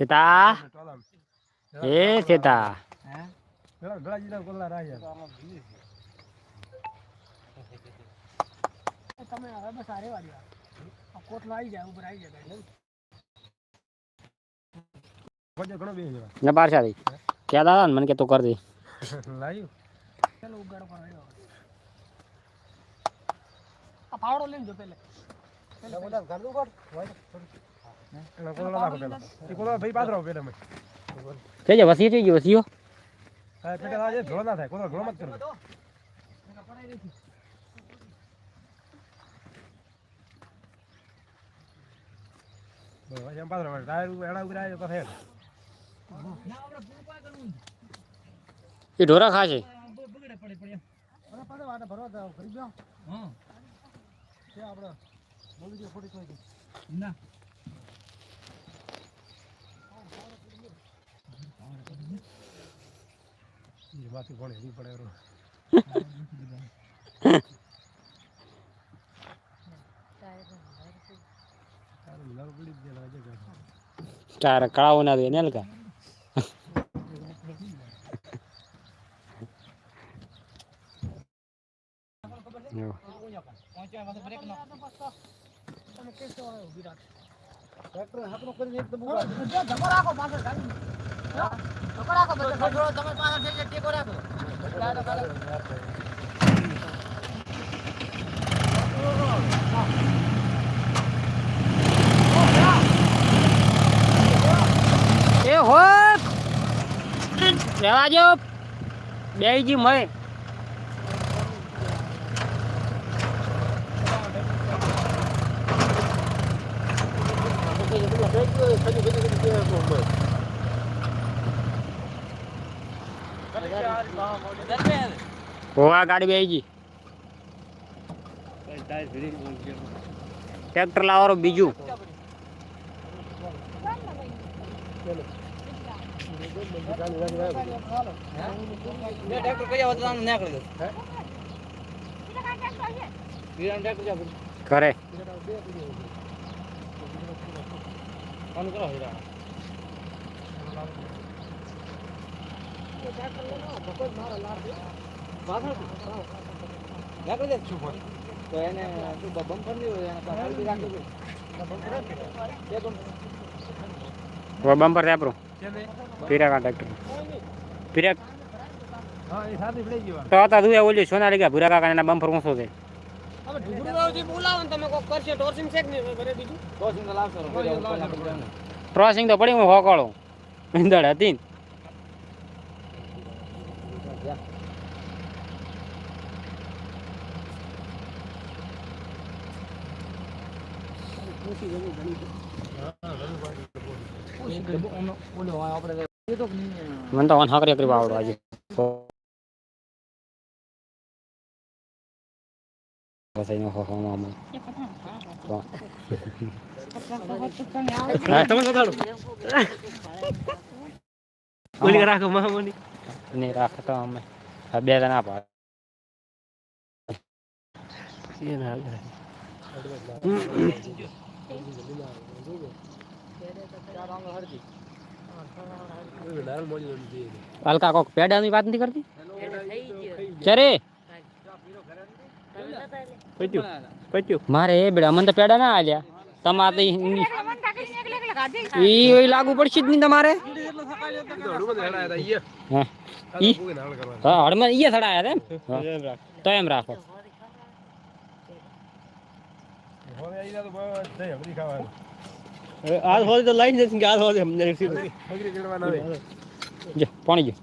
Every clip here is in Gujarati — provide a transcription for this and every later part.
સીતા એ સીતા હે? તમે હવે બસ આરે આ કોટલો આવી જાય ઉપર આવી જાય ને બાર સારી ક્યાં દાદા મને કે તું કર દે પેલો ઉગાડો પર આવ્યો આ પાવડો લઈને જો પેલે. એ ઢોરા ખાશે. બગડે પડે પડે. ભરવા જાવ કરી ગયો હા. છે આપણે. બોલી જો ખોટી કોઈ ના. તારે કળાવો ના દે ને હલકા કરીને એકદમ ઊભા ધક્કો રાખો પાછળ ગાડી ધક્કો રાખો બધે થોડો તમે પાછળ થઈ જાય ટેકો રાખો એ હોપ રહેવા જો બે હોવા ગાડી બે ગઈ. ટ્રેક્ટર લાવવાનું બીજું. કરી દો વિરાટ ટ્રેક્ટર જા કરે ફોન કરો હીરા. નાખી દે છું ફોન તો એને તું બમ દો એને રાખી દે હવે બમ્પર આપણું પીરા કા ટ્રેક્ટર પીરા તો હતા તું ઓલી સોનાલી ભૂરા કાકા એના બમ્પર ઊંચો છે. ક્રોસિંગ તો પડી હું હોકળો. ઇંદડ હતી મને તો વન હકરી હકરી આવડો આજે ઓલી રાખો મામોની ને રાખો તો અમે આ બે જણા પાડ હલકા કોક પેડાની વાત નથી કરતી ચરે મારે એ બેડા મને તો પેડા ના આલ્યા તમારે ઈ- લાગુ પડશે જ નહીં તમારે. હળમાં ઈ? સડાયા તેમ તો એમ રાખો. આજ હોળી તો લાઈન કે આજ હોળી અમને જો પાણી જો.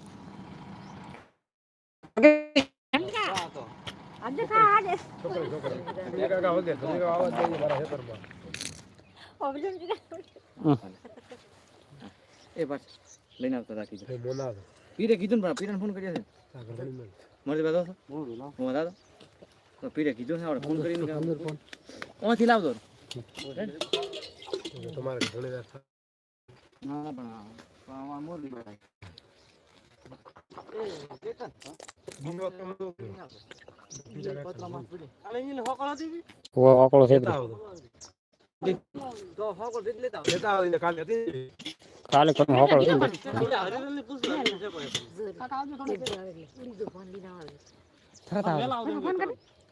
એ બસ લઈને આવતા રાખી દો પીરે કીધું પણ પીરે ફોન કર્યો છે મળે બધો હું બતા તો પીરે કીધું છે આપણે ભાઈ છે લેતા આવીને કાલે છે પૂછ છે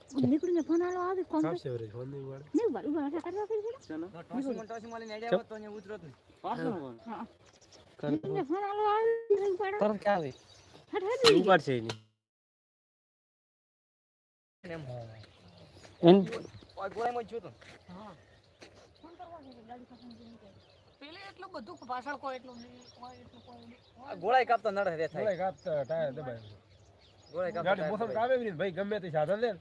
કોઈ નીકળીને ફોન આલો આવે કોણ કાપશે વળી, ફોન નહીં વાળે. નહીં ઊભા ઊભા રાખે કરવા કરી ટોસી માં ટોસી માં લઈને આડ્યા હોત તો અહીંયા ઉતરત નહીં નીકળીને ફોન આલો. આવે નહીં તરત ક્યાં આવે? હટ હટ. ઉપાડ છે એની. એન? પેલે એટલું બધું પાછળ કોઈ એટલું કોઈ એટલું કોઈ ગોળાય કાપતા નડે રે થાય. ગોળાઈ કાપતા ટાયર દબાય. ગોળાય કાપતા ગાડી મોસમ બી નહીં. ભાઈ ગમે તે સાધન લે ને,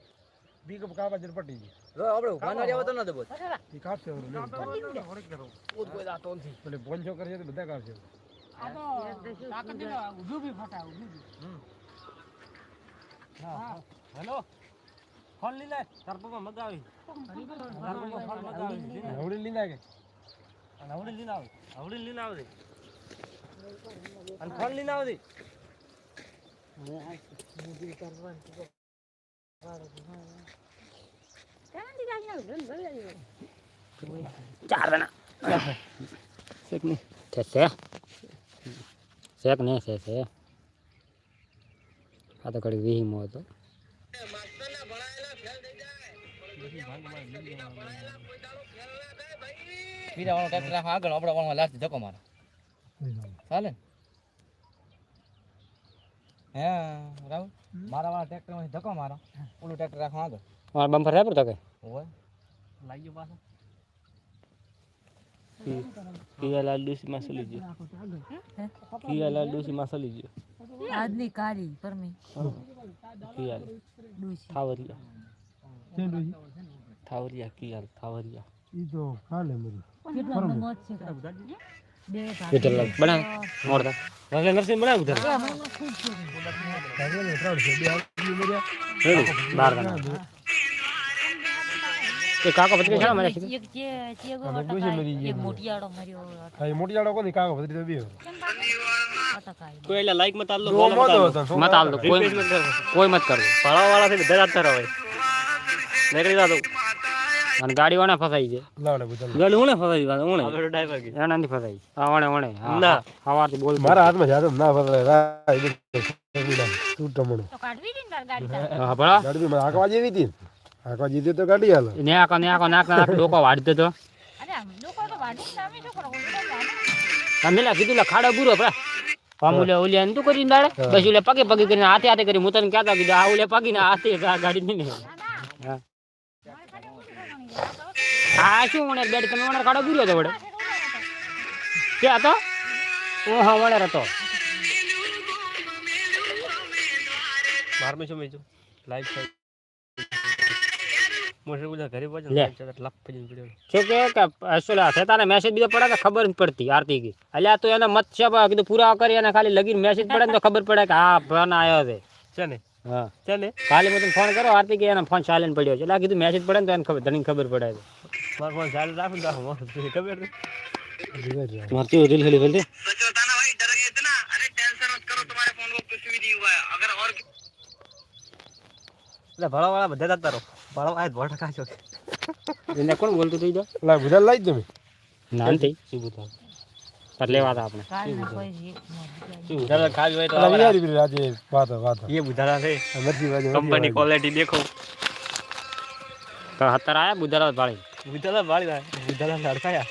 પિકઅપ કાપા જઈને પટી ગઈ. જો આપણે ઊભા ના તો ન દબોત ઈ કાપશે વળી, નહીં. પેલી પોંચો કરશે તો બધા કાપશે. આ તો તાકાત દીધો, ઊભું બી ફટાય, ઊભું બી. હેલો? ફોન લઈ લે. તાર પપ્પા મગાવી તાર પપ્પા ફોન મગાવી હવડી લઈ નાખે અને હવડી લઈને આવે હવડી લઈને આવજે. અને ફોન લઈને. ચાર શેક નહીં શેક નહીં? છે છે. આ તો ઘડી વીહીમો હતો. બીજા વાળો ટ્રેક્ટર આગળ આપણે વાળો લાસ્ટ ધક્કો મારો. ચાલે ને? હે રાહુલ મારા વાળા ટ્રેક્ટરમાં ધક્કો મારો. ઓલું ટ્રેક્ટર રાખો આગળ. મારા બમ્પર છે પર તો કે હોય. લાગી ગયો પાછો કિયાલાલ ડુસી માં સલી ગયો. કિયાલાલ ડુસી માં સલી ગયો. આજની કાળી પરમી. કિયાલ ડૂસી. થાવરિયા. થાવરિયા કિયાલ થાવરિયા ઈ તો કાલે મરી. કેટલા મોત છે બે નરસિંહ. બાર એ કાકો મારે એક એક મર્યો હા કોની કાકો ભત્રીજો બે કોઈ એટલે લાઈક મત આલો જો મત આલ દો કોઈ મત કરવું ભણાવવા વાળા થી બધા જાતા રહે અને ગાડી વાળા ફસાઈ છે. ગાડી ઉણે ફસાઈ ડ્રાઈવર કે. એના ફસાઈ વણે ના. હવારથી બોલ મારા હાથમાં જાતો ના ફરે તું ટમણો ને ગાડી તારે. હા ભલા. ગાડી બી મને જેવી હતી ને. હાંકવા તો ગાડી હાલો. ન્યાકો ન્યાકો નાક નાક ડોકો વાળતો તો. અરે આમ તો વાઢી ને અમે કરો? ઓલું તો વાઢે. તમે લા કીધું લા ખાડો બુરો પરા પામુલે ઓલે તું કરીને દાડે? બસ ઓલે પગે પગે કરીને હાથે હાથે કરી હું તને કહેતો કીધું? આ ઓલે પગીને હાથે આ ગાડી નહીં ને હા આ શું વણેર બેડ તમે વણે ખાડો બુર્યો તો વડે કે હતો? ઓહો વણેર હતો. બારમી લાઈવ બધા ઘરે પહોંચે. લાઈવ પડ્યો શું કે કે અસલા છે તારે મેસેજ બીજો પડે કે ખબર પડતી આરતી કી? અલ્યા તો એને મત છે કીધું પૂરા કરી અને ખાલી લગીન મેસેજ પડે ને તો ખબર પડે કે હા ફોન આવ્યો છે. છે ને? હા. ચાલે. ને કાલે મેં ફોન કરો આરતી કે એનો ફોન ચાલીને પડ્યો છે. એટલે કીધું મેસેજ પડે ને તો એને ખબર ધણી ખબર પડે છે. મારે ફોન ચાલે રાખું તો મારે ખબર મારતી રીલ ખાલી ફેલતી એટલે વાળા બધા જતા રહો. ભણા વાળા ભોટ કાચો એને કોણ બોલતું થઈ જાય લા બધા લાઈ જ તમે. નાનથી. શું બતાવ એટલે લેવા હતા આપણે. શું ઉધારા? ખાવી હોય. તો આજે વાત વાત. એ ઉધારા છે. કંપની ક્વોલિટી દેખો. તો અત્યારે આયા બુધારા ભાળી ઉધારા વાળી ભાઈ ઉધારા લડકાયા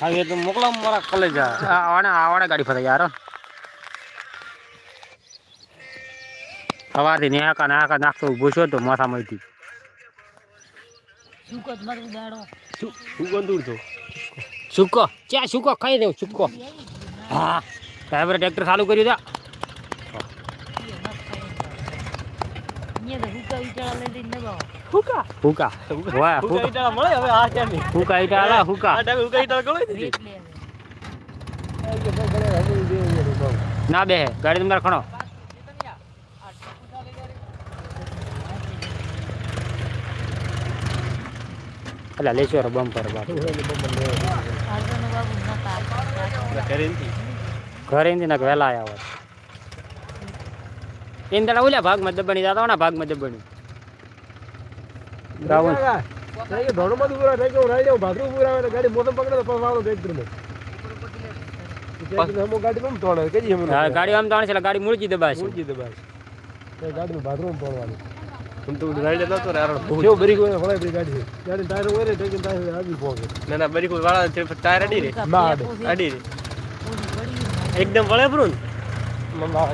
હા એ તો મોકલો મારા કોલેજ આવાને આવાને ગાડી ફસાઈ યાર સવારથી નેહાકા નાકા નાખતો ઊભો છો તો માથામાંથી સૂકો જ મરવું દાડો. શું શું તો સુકો. ચા સુકો? ખાઈ દેવ સુકો. હા. ડ્રાઈવરે ટ્રેક્ટર ચાલુ કર્યું તા હુકા. ઈટાળા લઈ લઈને દબાવો. હુકા હુકા. વાહ હુકા મળે હવે આ હુકા ઈટા આલા હુકા. આ ટાઈમે ઈટાળા હવે. ના બે ગાડી તમારે ખણો. એટલે લેશો રે બમ્પર બાપ. અર્જુનનો બાબુ નતા આવતા. ઘરે નથી ઘરે નથી ને વહેલા આવ્યા હોત એને દાડા ઓલા ભાગમાં દબાણી દાદા ભાગમાં દબાણી બધું પૂરા રાઈ પૂરા આવે ગાડી મોતમ પકડે તો ટ્રેક્ટર ગાડી પણ તોડે ગાડી આમ છે ગાડી મૂળજી દબાશે. મૂકી દે બસ તે ગાડી બાથરૂમ તોડવાનું હું તો રાઈડે નતો રે આરો કેવું બરી કોઈ ફળાઈ બરી ગાડી છે. ગાડી ટાયર હોય ને ટેકિંગ ટાયર આગળ પહોંચે. ના ના બરી કોઈ વાળા છે ટાયર અડી રે. ના આડે અડી રે. એકદમ વળે બ્રુન મમ્મા.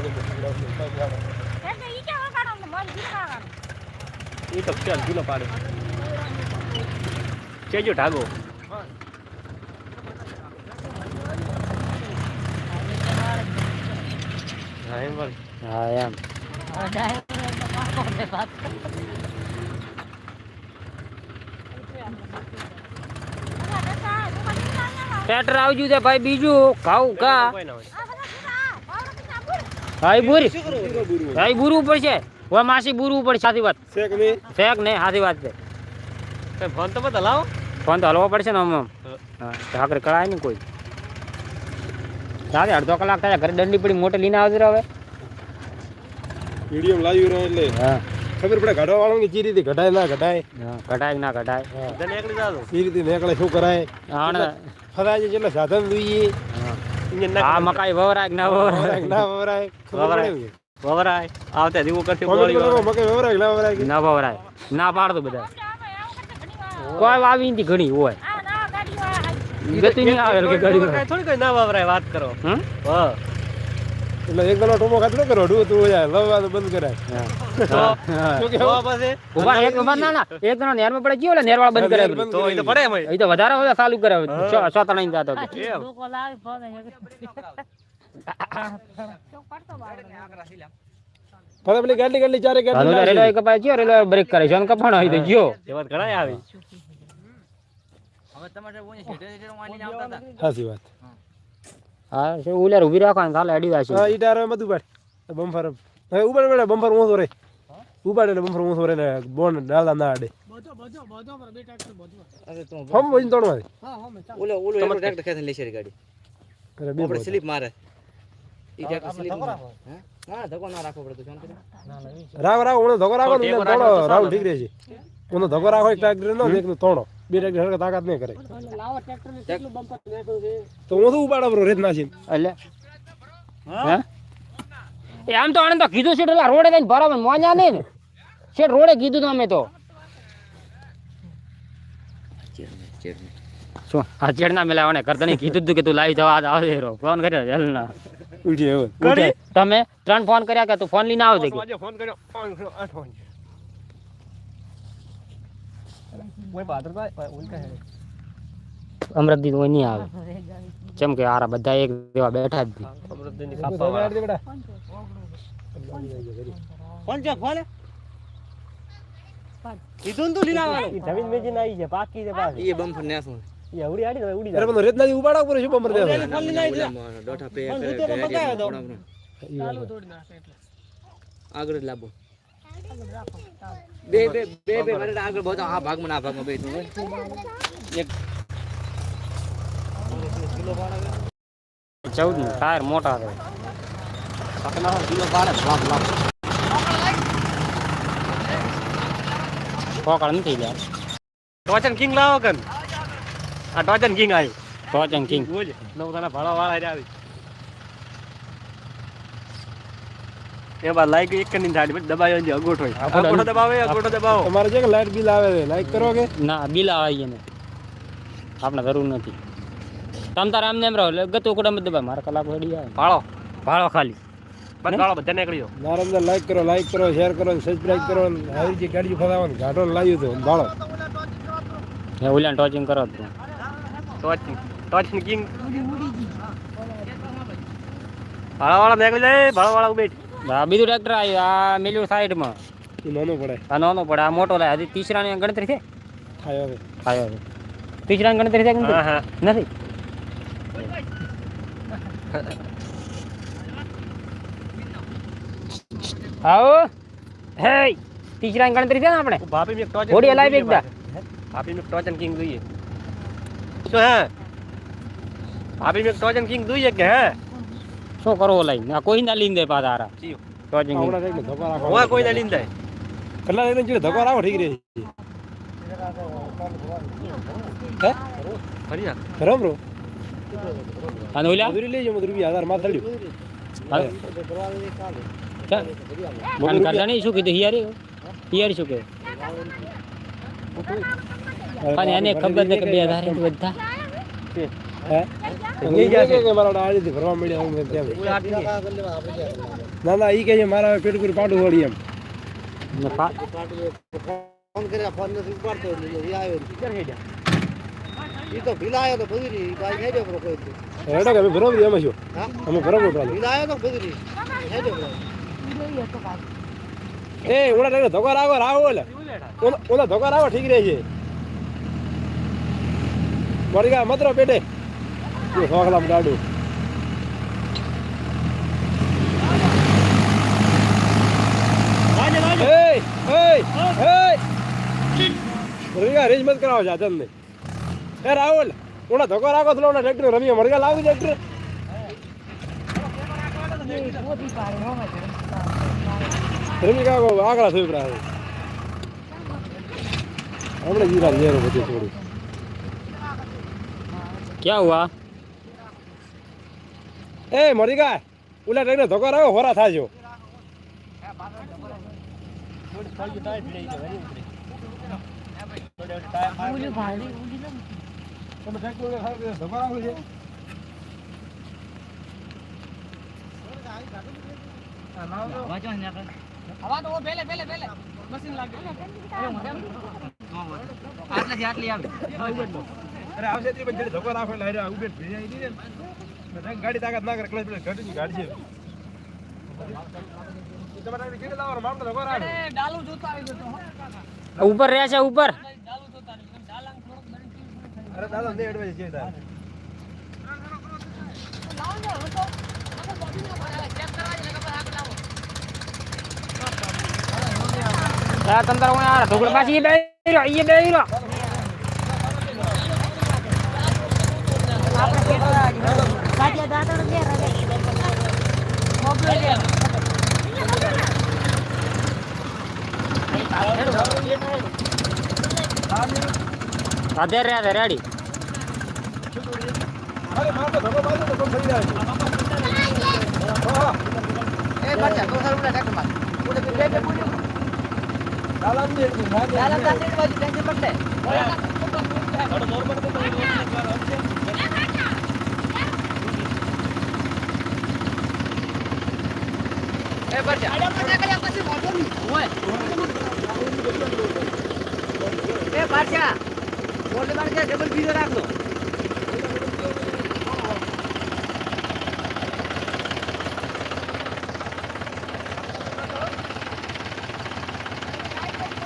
એ તો ચાલ પાડે. કેજો ઢાગો. હા એમ હા એમ. ટ્રેક્ટર આવજુ છે ભાઈ બીજું ખાવું ઘા ભાઈ બુરી. હા ઈ બુરવું પડશે હવે માસી બુરવું પડશે સાચી વાત. શેક નહીં. ફેક નહીં સાચી વાત છે. કઈ ફોન તો બધા હલાવો. ફોન તો હલવો પડશે ને આમ આમ. કળાય નહીં કોઈ. દાદા અડધો કલાક થાય ઘરે દંડી પડી મોટે લઈને આવજો હવે. વીડિયો લાવી રહ્યો એટલે હા. ખબર પડે ઘટાવા વાળો કે રીતે ઘટાય ના ઘટાય? હા, કઢાય ના ઘટાય? તને એકલી જાજો. એ રીતે નીકળે શું કરાય? આણ ફરાય છે સાધન જોઈએ આ મકાઈ વવરાય કે ના વવરાય? ના વવરાય? વવરાય. વવરાય. આવતા દીવો કરશે મકઈ વવરાય ના વવરાય કે? ના વવરાય. ના પાડતો બધા. કોઈ વાવી નથી ઘણી હોય. ગતિ નહીં આવે કે ગાડી થોડી કઈ ના વવરાય વાત કરો. હમ? હા. એટલે એક ગણો ટોપો ખાતો ન કરો ડૂ તું જાય લવવા તો બંધ કરાય. તો હા. શું તો ઊભા એક ઊભા ના ના. એક જણો નેરમાં પડે ગયો એટલે નેરવાળા બંધ કરે તો એ તો પડે એમ એ તો વધારે વધારે ચાલુ કરે. સો ત્રણ ઇંચ જતો હતો. લોકો લાવી ફોન ચોક પડતો બાળક પછી પેલી ગાડી ગાડી ચારે ગાડી રેલવે કપાય ગયો રેલવે બ્રેક કરે. છે કપાણો હોય તો ગયો. આવી. હવે તમારે સાચી વાત. હા શું ઉલેર ઊભી રાખવાનું ચાલે અડી વાસી હા ઈટા રે બધું પાડ બમ્ફર હવે. ઉપાડ બેડે બમ્ફર ઊંધો રે. ઉપાડ એટલે બમ્ફર ઊંધો રે ને બોન ડાલા ના અડે. બધો બધો બધો પર બે ટ્રેક્ટર બધો અરે તો ફમ વજન તોડવા દે. હા હા મેં ઓલો ઓલો એનો ટ્રેક્ટર ખેંચીને લેશે રે ગાડી. અરે બે આપણે સ્લીપ મારે. ઈ ટ્રેક્ટર સ્લીપ મારે. હા? ધકો ના રાખો પડે તો જાણ કરી? રાવ રાવ ઓનો ધકો રાખો ને તોડો રાવ ઠીક રહે છે ઓનો ધકો રાખો એક ટ્રેક્ટર નો એક એકનો તોડો બે ટ્રેક્ટર હરખા તાકાત નહીં કરે. લાવો ટ્રેક્ટર ને કેટલું બમ્પર નાખ્યું છે? તો હું શું ઉપાડો બ્રો રેત નાસી એટલે? હે? એ આમ તો આને તો કીધું છે એટલે રોડે જઈને ભરાવે મોજા નહીં ને. રોડે કીધું તું અમે તો. શું? આ ચેડ ના મેલા મને કરતા નહીં. કીધું તું કે તું લાવી જવા આજ આવજે રો. ફોન કર્યો હેલ ના ઉઠી હવે. ઉઠે. તમે ત્રણ ફોન કર્યા કે તું ફોન લઈને આવજે ફોન કર્યો ફોન કર્યો આઠ વાગે કોઈ અમરતદી તો નહીં આવે. કેમ કે આરા બધા એક જેવા બેઠા જ છે. કીધું તું લીલા વાળું. જમીન મેજી ના છે પાકી છે પાછી. ઈ બમ્ફર ને શું? એ ઉડી આડી તો ઉડી અરે પણ ઉપાડો શું બમ્ફર દે જાય પે કરે, તોડી નાખે એટલે. આગળ જ લાવો બે બે બે બે મને આગળ બહુ આ ભાગમાં ને આ ભાગમાં બે તું એક. ચૌદનું ટાયર મોટા છે. કિલો બાર લાખ લાખ. ફોકળ નથી લ્યા. ટોચન કિંગ લાવો કન. આ ટોચન કિંગ આવ્યું ટોચન કિંગ. બોલ. નવ તને ભાડા વાળા આવી. એ બાદ લાઈક એક ની થાળી પછી દબાયો છે અગોઠો આપણે અગોઠો દબાવે અગોઠો દબાવો. તમારે છે કે લાઈટ બિલ આવે છે? લાઈક કરો કે? ના બિલ આવે ને આપણે જરૂર નથી. તમ તારે આમને એમ રહો એટલે ગતું કુડમ જ દબાય. મારા કલાક વડી આવે. ભાળો. ભાડો ખાલી. બસ ભાળો બધા નીકળ્યો. નારંદર લાઈક કરો લાઈક કરો શેર કરો સબસ્ક્રાઇબ કરો ને આવી રીતે ગાડી ફસાવાનું ઘાટો લાવ્યું હતું ભાળો. હે ઓલા ટોચિંગ કરો તું ટોચન ટોચન કિંગ ભાળા વાળા નીકળી જાય ભાળા વાળા ઉભેટ આ બીજું ટ્રેક્ટર આવ્યું આ મિલ્યું સાઈડમાં. નાનો પડે. આ નાનો પડે આ મોટો લાય. હજી તીસરાની ગણતરી છે? થાય હવે. થાય હવે. તીસરાની ગણતરી છે હા હા. નથી. આવો. હે તીસરાની ગણતરી છે ને આપણે? ભાભી મેં ટોચન ઘોડી લાવી એકદા. ભાભી મેં ટોચન કિંગ જોઈએ. શું હે? ભાભી મેં ટોચન કિંગ જોઈએ કે હે? શું કરવો લઈ ના કોઈ ના લીન દે પાછા હારા? ચિયો. ટોચિંગ આવડા કઈ ના લીન થાય કલા લઈને ચીડે ધક્કો રાખો ઠીક રહે હે? ફરી નાખ ખરો બ્રો અને ઓલ્યા મજૂરી લેજો મજૂરી રૂપિયા હજારમાં કાન નહીં શું કીધું? હિયારી? હિયારી શું કહે પણ એને ખબર છે કે બે હજાર બધા? છે. ના ના ઈ કે છે મારા પેટકુર પાડું વળી એમ. ફોન કર્યા ફોન નથી ઉપાડતો એ તો ભીલાયો તો ભૂરી બાઈ હેડ્યો કરો કોઈ. હેડો કે દઈએ એમાં હા? અમે ભરવા પડે ભીલાયો તો ભૂરી હેડ્યો કરો એ ઓલા ટાઈમે ધોકા રાવો રાવો ઓલા. ઓલા- ઓલા ધોકા રાવો ઠીક રહે છે. મરી ગયા મતરો પેટે. જો સોખલામ ગાડું. એય, એય, એય. મરી ગયા રેજ મત કરાવો છે તમને એ રાહુલ ઓલા ધોકો રાખો તો ઓલા ટ્રેક્ટર રમીએ મરી ગયા લાવી ટ્રેક્ટર. રમી કાકો આગળ થયું પ્રાય આપણે જીરા લેરો બધું થોડું ક્યાં હુઆ? એ મરી ગયા ઉલા ટ્રેક્ટર ધોકો રાખો હોરા થાજો. આટલેથી આટલી આવે અરે આવશે ધોકો રાખો હારે ઉભે ભેજાઈ દીધી ને ગાડી તાકાત ના કરે ક્લચ પ્લેટ ઘટીની ગાડી છે. તમારે કેટલે લાવવાનો મામલો ધોકો રાખો અરે ડાલુ જોતા આવી જતો હો. ઉપર રહ્યા છે ઉપર. અરે દાદા ને એડવાઇસ છે. આ તંતર ઢોકળા પાછી એ બે એ બે અધેર રહ્યા રેડી અરે મારતો ધોકો મારતો તો કોણ થઈ જાય છે એ બચ્ચા તો સારું ના ટ્રેક્ટરમાં ઓલે બે બે પૂર્યો દાદા ને દાદા દાદા બાજુ ટેન્શન પડશે એ બચ્ચા એ બાદશાહ મારે છે ડબલ બીજો રાખલો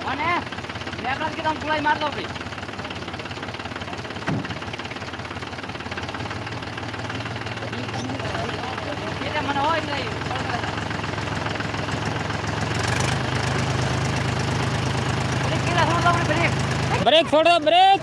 અને મેં કાલ કીધું ફુલાઈ માર દો ભાઈ એટલે મને હોય નહીં કેટલા સમજ આપણે બ્રેક બ્રેક!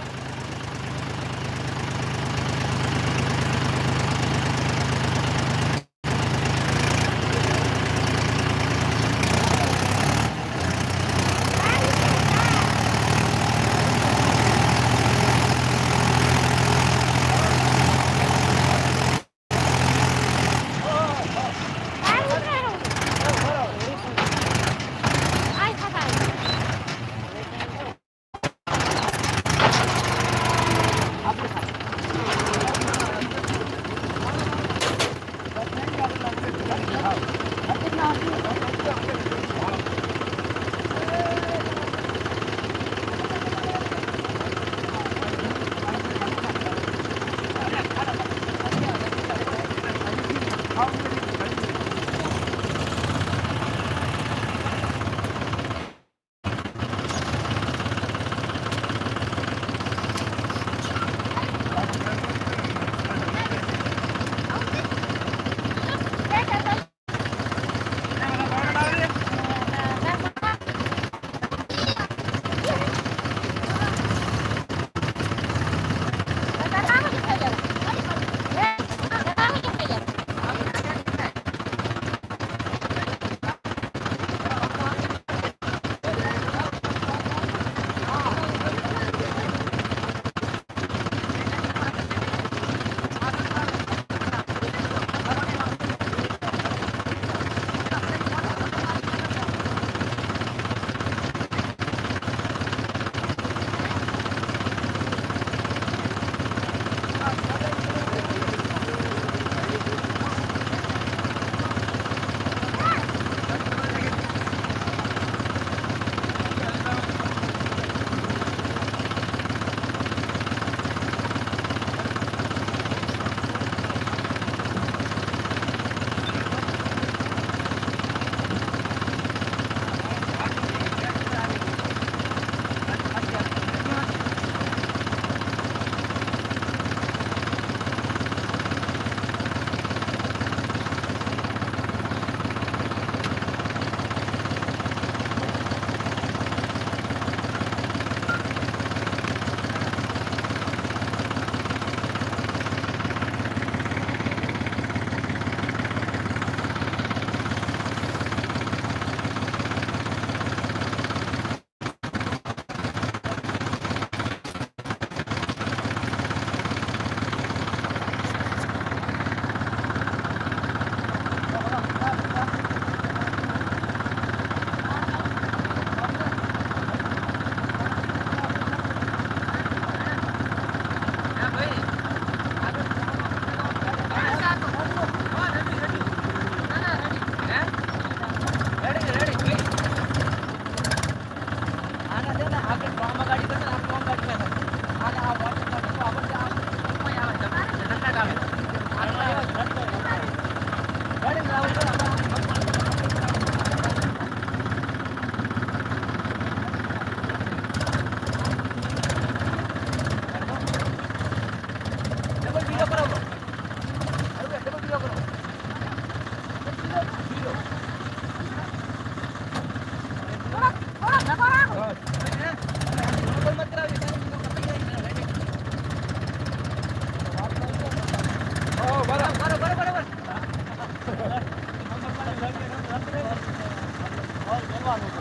하는 거.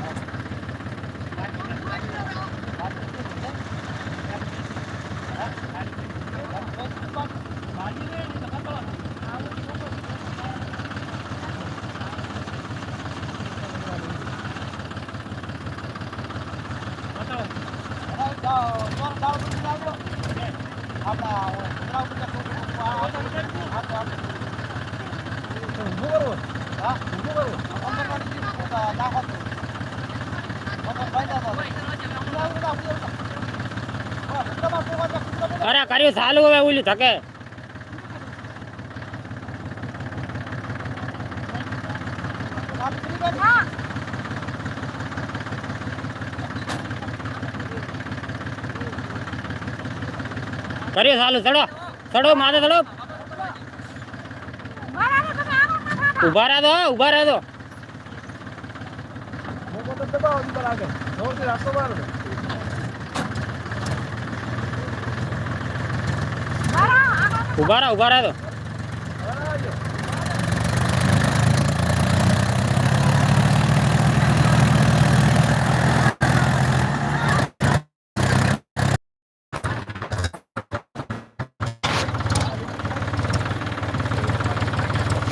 કર્યું ચાલુ હવે ઓલું થકે કરીએ ચાલુ, ચડો. ચડો, માથે ચડો. ઊભા રહો તો, ઊભા રહો તો. રાસ્તો બરાબર, આગળ ઊભા રહો ઊભા રહો.